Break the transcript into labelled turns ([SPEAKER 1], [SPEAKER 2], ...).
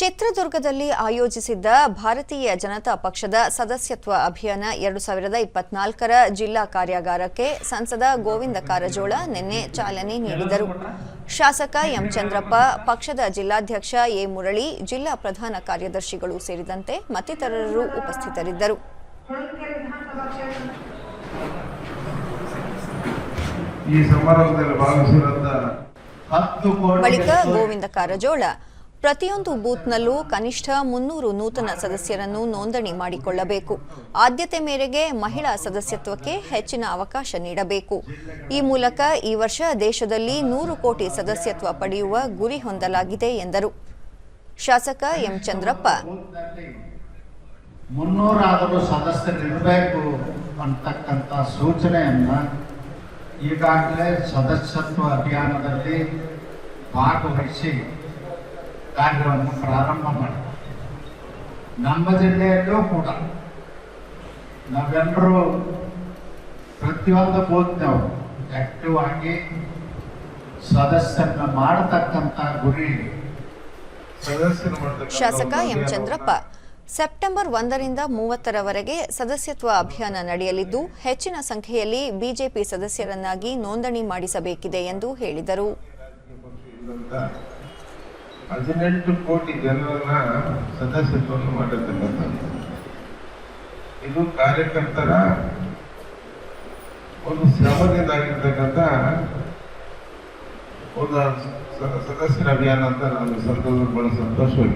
[SPEAKER 1] ಚಿತ್ರದುರ್ಗದಲ್ಲಿ ಆಯೋಜಿಸಿದ್ದ ಭಾರತೀಯ ಜನತಾ ಪಕ್ಷದ ಸದಸ್ಯತ್ವ ಅಭಿಯಾನ ಎರಡು ಸಾವಿರದ ಇಪ್ಪತ್ನಾಲ್ಕರ ಜಿಲ್ಲಾ ಕಾರ್ಯಾಗಾರಕ್ಕೆ ಸಂಸದ ಗೋವಿಂದ ಕಾರಜೋಳ ನಿನ್ನೆ ಚಾಲನೆ ನೀಡಿದರು. ಶಾಸಕ ಎಂ ಚಂದ್ರಪ್ಪ ಪಕ್ಷದ ಜಿಲ್ಲಾಧ್ಯಕ್ಷ ಎ ಮುರಳಿ ಜಿಲ್ಲಾ ಪ್ರಧಾನ ಕಾರ್ಯದರ್ಶಿಗಳು ಸೇರಿದಂತೆ ಮತ್ತಿತರರು ಉಪಸ್ಥಿತರಿದ್ದರು. ಬಳಿಕ ಗೋವಿಂದ ಕಾರಜೋಳ ಪ್ರತಿಯೊಂದು ಬೂತ್ನಲ್ಲೂ ಕನಿಷ್ಠ ಮುನ್ನೂರು ನೂತನ ಸದಸ್ಯರನ್ನು ನೋಂದಣಿ ಮಾಡಿಕೊಳ್ಳಬೇಕು. ಆದ್ಯತೆ ಮೇರೆಗೆ ಮಹಿಳಾ ಸದಸ್ಯತ್ವಕ್ಕೆ ಹೆಚ್ಚಿನ ಅವಕಾಶ ನೀಡಬೇಕು. ಈ ಮೂಲಕ ಈ ವರ್ಷ ದೇಶದಲ್ಲಿ ನೂರು ಕೋಟಿ ಸದಸ್ಯತ್ವ ಪಡೆಯುವ ಗುರಿ ಹೊಂದಲಾಗಿದೆ ಎಂದರು. ಶಾಸಕ ಎಂ ಚಂದ್ರಪ್ಪ.
[SPEAKER 2] ಸೂಚನೆಯನ್ನ ಈಗಾಗಲೇ ಸದಸ್ಯತ್ವ ಅಭಿಯಾನದಲ್ಲಿ ಭಾಗವಹಿಸಿ ಕಾರ್ಯವನ್ನು ಪ್ರಾರಂಭ ಮಾಡಿ. ನಮ್ಮ ಜಿಲ್ಲೆಯಲ್ಲೂ ಕೂಡ ನಾವೆಲ್ಲರೂ ಪ್ರತಿಯೊಂದು ಬೂತ್ನವರು ಆಕ್ಟಿವ್ ಆಗಿ ಸದಸ್ಯರನ್ನ ಮಾಡತಕ್ಕಂಥ ಗುರಿ
[SPEAKER 1] ಶಾಸಕ ಎಂ ಚಂದ್ರಪ್ಪ ಸೆಪ್ಟೆಂಬರ್ ಒಂದರಿಂದ ಮೂವತ್ತರವರೆಗೆ ಸದಸ್ಯತ್ವ ಅಭಿಯಾನ ನಡೆಯಲಿದ್ದು ಹೆಚ್ಚಿನ ಸಂಖ್ಯೆಯಲ್ಲಿ ಬಿಜೆಪಿ ಸದಸ್ಯರನ್ನಾಗಿ ನೋಂದಣಿ ಮಾಡಿಸಬೇಕಿದೆ ಎಂದು ಹೇಳಿದರು.
[SPEAKER 3] ಹದಿನೆಂಟು ಕೋಟಿ ಜನರನ್ನ ಸದಸ್ಯತ್ವವನ್ನು ಮಾಡತಕ್ಕಂಥ ಇದು ಕಾರ್ಯಕರ್ತರ ಒಂದು ಶ್ರಮದಿಂದ ಆಗಿರ್ತಕ್ಕಂಥ ಒಂದು ಸದಸ್ಯರ ಅಭಿಯಾನ ಅಂತ ನಾನು ಸಂತೋಷ ಬಹಳ ಸಂತೋಷವಾಗಿ